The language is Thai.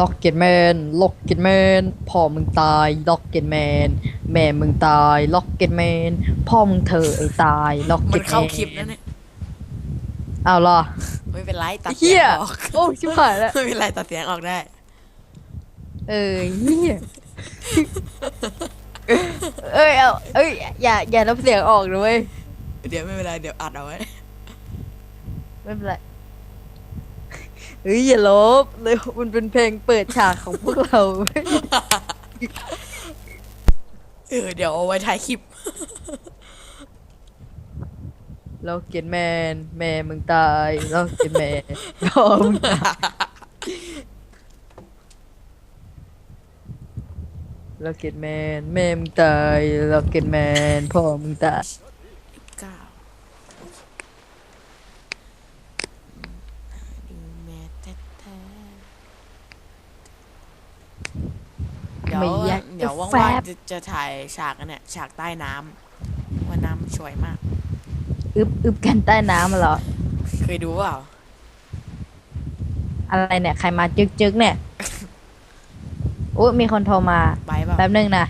ล็อกเก็ตแมน ล็อกเก็ตแมน พ่อมึงตาย ล็อกเก็ตแมน แม่มึงตาย ล็อกเก็ตแมน พ่อมึงเธอไอ้ตาย ล็อกมัเก็นตแมนเข้าคลิปแล้วเนี่ยเอาเหรอ ไม่เป็นไรตัดเฮีเสียยงออกโอ้ชิบหายแล้ว ไม่เป็นไรตัดเสียงออกได้ เออเฮียเอ้ยเอาเอ้ยอย่าอย่าลบเสียงออกนะเว้ยเดี๋ยวไม่เป็นไรเดี๋ยวอัดเอาไว้ ไม่เป็นไรเฮ้ยอย่าลบเลยมันเป็นเพลงเปิดฉากของพวกเรา เออเดี๋ยวเอาไว้ถ่ายคลิปล็อกเก็ตแมน แม่มึงตายล็อกเก็ตแมนพ่อมึงตายล็อกเก็ตแมน แม่มึงตายล็อกเก็ตแมน พ่อมึงตาย เก้าดูแม่แท้ๆเดี๋ยว ไม่อยากเดี๋ยวจะว่างแฟๆบจะจะถ่ายฉากอันเนี่ยฉากใต้น้ำว่าน้ำมันสวยมาก อึบอึบกันใต้น้ำมาเหรอ เคยดูเปล่าอะไรเนี่ย ใครมาจึกจึกเนี่ย อุ๊ยมีคนโทรมา ไปเปล่าแป๊บนึงนะ